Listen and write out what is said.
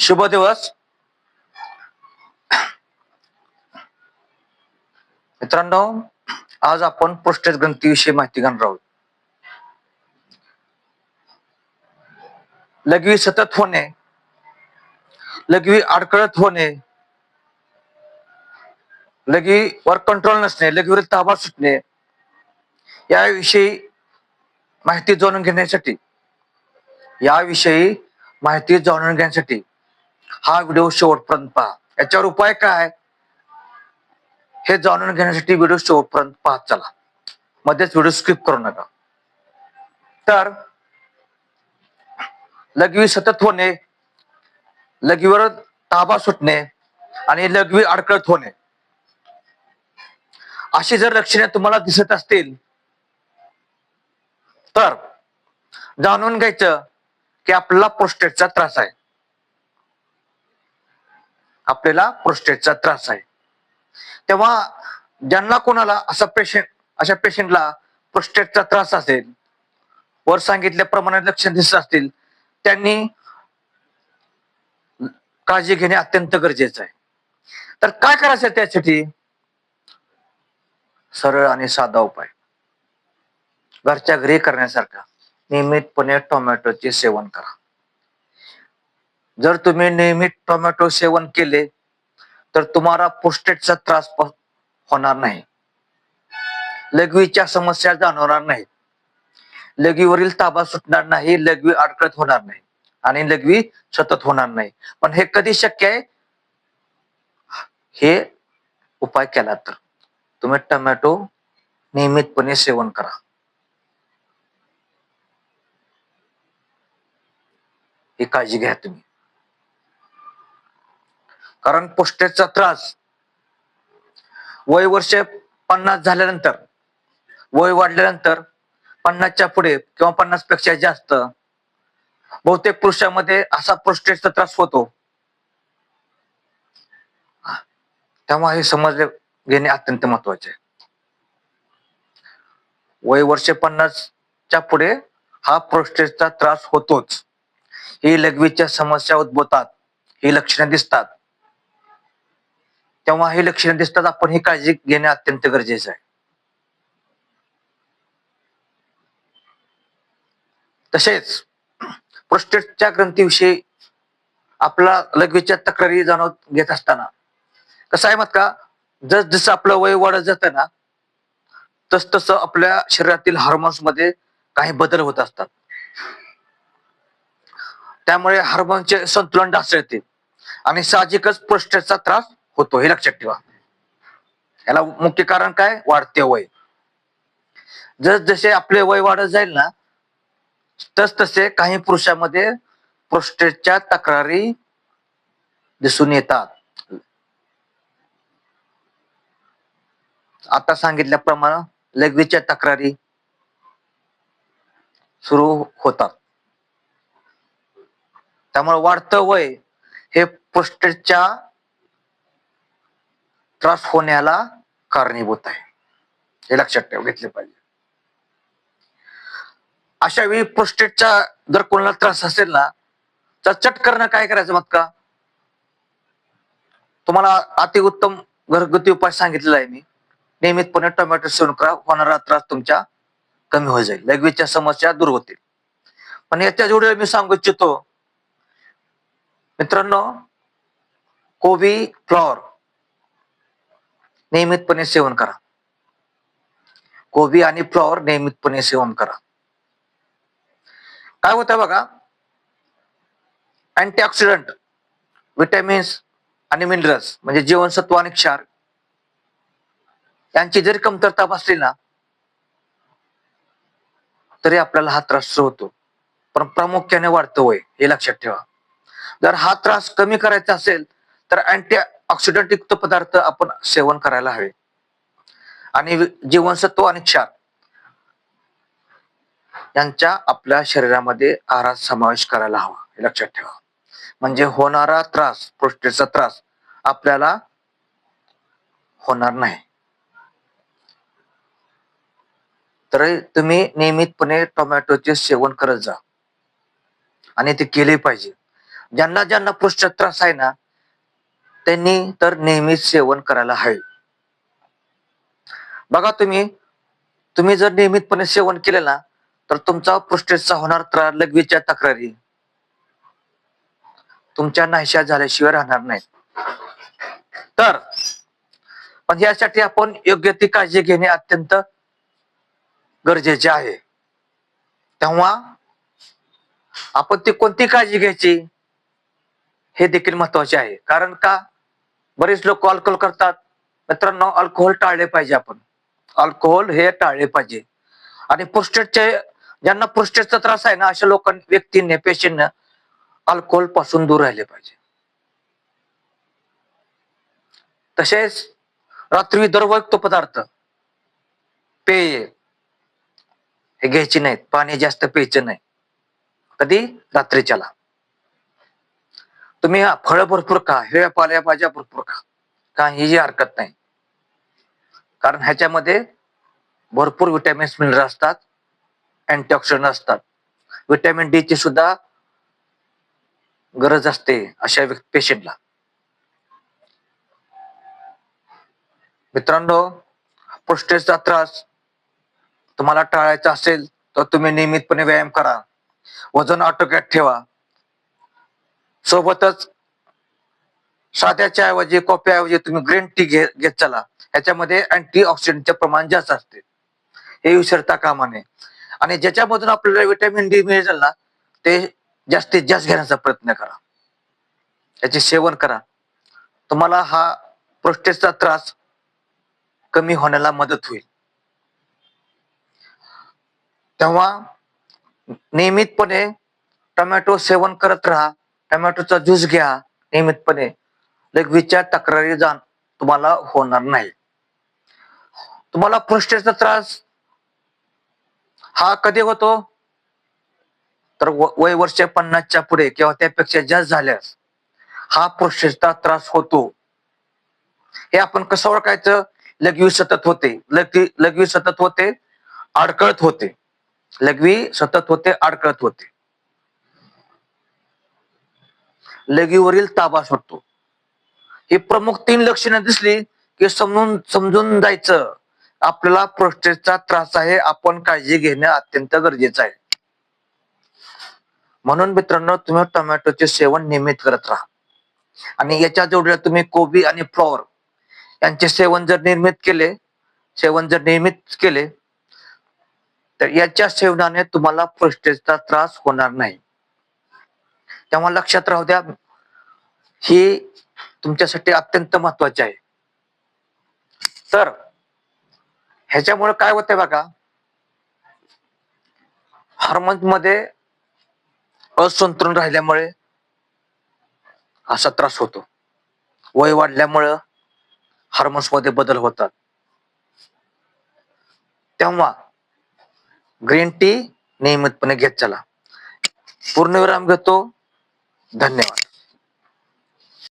शुभ दिवस. मित्रांनो आज आपण प्रोस्टेट ग्रंथीविषयी माहिती घेणार आहोत. लघवी सतत होणे लघवी अडकळत होणे लघवीवर कंट्रोल नसणे लघवीवर ताबा सुटणे याविषयी माहिती जाणून घेण्यासाठी याविषयी माहिती जाणून घेण्यासाठी हा व्हिडिओ शेवटपर्यंत पहा. याच्यावर उपाय काय? हे जाणून घेण्यासाठी व्हिडिओ शेवटपर्यंत पाहत चला. मध्येच व्हिडिओ स्किप करू नका. तर लघवी सतत होणे लघवीवर ताबा सुटणे आणि लघवी अडकळत होणे. अशी जर लक्षणे तुम्हाला दिसत असतील तर जाणून घ्यायचं की आपल्याला प्रोस्टेटचा त्रास आहे. आपल्याला प्रोस्टेटचा त्रास आहे. तेव्हा ज्यांना कोणाला असा पेशंट अशा पेशंटला प्रोस्टेटचा त्रास असेल वर सांगितल्याप्रमाणे लक्षण दिसत असतील त्यांनी काळजी घेणे अत्यंत गरजेचं आहे. तर काय करायचं त्यासाठी? सरळ आणि साधा उपाय. घरच्या घरी करण्यासारखा. नियमितपणे टोमॅटोचे सेवन करा. जर तुम्ही नियमित टोमॅटो सेवन केले तर तुम्हाला पोस्टेटचा त्रास होणार नाही. लघवीच्या समस्या जाणवणार नाही. लघवीवरील ताबा सुटणार नाही लघवी अडकळत होणार नाही आणि लघवी सतत होणार नाही. पण हे कधी शक्य आहे? हे उपाय केला तर. तुम्ही टोमॅटो नियमितपणे सेवन करा. ही काळजी घ्या तुम्ही. कारण पोस्टेजचा त्रास वय वर्ष पन्नास झाल्यानंतर वय वाढल्यानंतर पन्नासच्या पुढे किंवा पन्नासपेक्षा जास्त बहुतेक पुरुषांमध्ये असा प्रोस्टेटचा त्रास होतो. तेव्हा हे समजले घेणे अत्यंत महत्त्वाचे आहे. वय वर्ष पन्नासच्या पुढे हा प्रोस्टेटचा त्रास होतोच. ही लघवीच्या समस्या उद्भवतात ही लक्षणे दिसतात. तेव्हा ही लक्षणे दिसतात आपण ही काळजी घेणे अत्यंत गरजेचं आहे. तसेच प्रोस्टेटच्या ग्रंथीविषयी आपला लघवीच्या तक्रारी जाणवत घेत असताना कसं आहे मत का? जस जसं आपलं वय वाढत जातं ना तस तसं आपल्या शरीरातील हार्मोन्समध्ये काही बदल होत असतात. त्यामुळे हार्मोनचे संतुलन ढासळते. आणि साहजिकच प्रोस्टेटचा त्रास होतो हे लक्षात ठेवा. याला मुख्य कारण काय? वाढते वय. जस जसे आपले वय वाढत जाईल ना तस तसे काही पुरुषांमध्ये प्रोस्टेटच्या तक्रारी दिसून येतात. आता सांगितल्याप्रमाणे लघवीच्या तक्रारी सुरू होतात. त्यामुळे वाढतं वय हे पोस्टेटच्या त्रास होण्याला कारणीभूत आहे. हे लक्षात ठेव घेतले पाहिजे. अशा वेळी प्रोस्टेटचा जर कोणाला त्रास असेल ना तर चटकरण काय करायचं मग का तुम्हाला अतिउत्तम घरगुती उपाय सांगितलेला आहे मी. नियमितपणे टोमॅटो सेवन करा होणारा त्रास तुमच्या कमी होईल जाईल. लघवीच्या समस्या दूर होतील. पण याच्या जोडीला मी सांगू इच्छितो मित्रांनो कोबी फ्लॉवर नियमितपणे सेवन करा. कोबी आणि फ्लॉवर नियमितपणे सेवन करा. काय होतं बघा अँटीऑक्सिडंट विटॅमिन्स आणि मिनरल्स म्हणजे जीवनसत्व आणि क्षार यांची जरी कमतरता भासली ना तरी आपल्याला हा त्रास होतो. पण प्रामुख्याने वाढतो वय हे लक्षात ठेवा. जर हा त्रास कमी करायचा असेल तर अँटी ऑक्सिडंट युक्त पदार्थ आपण सेवन करायला हवे. आणि जीवनसत्व आणि क्षार यांच्या आपल्या शरीरामध्ये आहारात समावेश करायला हवा हे लक्षात ठेवा. म्हणजे होणारा त्रास प्रोस्टेटचा त्रास आपल्याला होणार नाही. तर तुम्ही नियमितपणे टोमॅटोचे सेवन करत जा. आणि ते केले पाहिजे. ज्यांना ज्यांना पृष्ठ त्रास आहे ना त्यांनी तर नेहमीच सेवन करायला हवे. बघा तुम्ही तुम्ही जर नियमितपणे सेवन केले ना तर तुमचा पृष्ठेचा होणार त्रास लघवीच्या तक्रारी. तुमच्या नाहीशा झाल्याशिवाय राहणार नाहीत. तर पण यासाठी आपण योग्य ती काळजी घेणे अत्यंत गरजेचे आहे. तेव्हा आपण ती कोणती काळजी घ्यायची? हे देखील महत्त्वाचे आहे. कारण का? बरेच लोक अल्कोहोल करतात. मित्रांनो अल्कोहोल टाळले पाहिजे आपण. अल्कोहोल हे टाळले पाहिजे. आणि प्रोस्टेटचे ज्यांना प्रोस्टेटचा त्रास आहे ना अशा लोकांनी व्यक्तीने पेशंटने अल्कोहोलपासून दूर राहिले पाहिजे. तसेच रात्री दरवक्त पदार्थ पेय हे घ्यायची नाहीत. पाणी जास्त प्यायचे नाही. कधी? रात्रीच्याला. तुम्ही फळ भरपूर खा हिरव्या पाल्या भाज्या भरपूर खा. काहीही हरकत नाही? कारण ह्याच्यामध्ये भरपूर विटॅमिन्स मिनरल असतात अँटीऑक्सिडंट असतात. विटॅमिन डी ची सुद्धा गरज असते अशा पेशंटला मित्रांनो प्रोस्टेटचा त्रास तुम्हाला टाळायचा असेल तर तुम्ही नियमितपणे व्यायाम करा. वजन आटोक्यात ठेवा. सोबतच साध्याच्या ऐवजी कॉफीऐवजी तुम्ही ग्रीन टी घे घेत चला. ह्याच्यामध्ये अँटी ऑक्सिडंटचे प्रमाण जास्त असते. हे विसरता कामाने आणि ज्याच्यामधून आपल्याला विटॅमिन डी मिळेल ना ते जास्तीत जास्त घेण्याचा प्रयत्न करा. याचे सेवन करा. तुम्हाला हा प्रोस्टेटचा त्रास कमी होण्याला मदत होईल. तेव्हा नियमितपणे टोमॅटो सेवन करत राहा. टोमॅटोचा ज्यूस घ्या नियमितपणे. लघवीच्या तक्रारी जाण तुम्हाला होणार नाही. तुम्हाला पृष्ठेचा त्रास हा कधी होतो? तर व- वय वर्ष पन्नासच्या पुढे किंवा त्यापेक्षा जास्त झाल्यास हा पृष्ठेचा त्रास होतो. हे आपण कसं ओळखायचं? लघवी सतत होते. लघवी लघवी सतत होते अडकळत होते. लघवी सतत होते अडकळत होते. लगीवरील ताबा सुटतो ही प्रमुख तीन लक्षणं दिसली की समजून समजून जायचं. आपल्याला प्रोस्टेटचा त्रास आहे आपण काळजी घेणं अत्यंत गरजेचं आहे. म्हणून मित्रांनो तुम्ही टोमॅटोचे सेवन नियमित करत राहा. आणि याच्या जोडीला तुम्ही कोबी आणि फ्लॉवर यांचे सेवन जर निर्मित केले सेवन जर नियमित केले तर याच्या सेवनाने तुम्हाला प्रोस्टेटचा त्रास होणार नाही. तेव्हा लक्षात राहू द्या हे तुमच्यासाठी अत्यंत महत्त्वाचे आहे. तर ह्याच्यामुळे काय होतंय बघा हार्मोन्समध्ये असंतुलन राहिल्यामुळे असा त्रास होतो. वय वाढल्यामुळं हार्मोन्समध्ये बदल होतात. तेव्हा ग्रीन टी नियमितपणे घेत चला. पूर्णविराम घेतो. धन्यवाद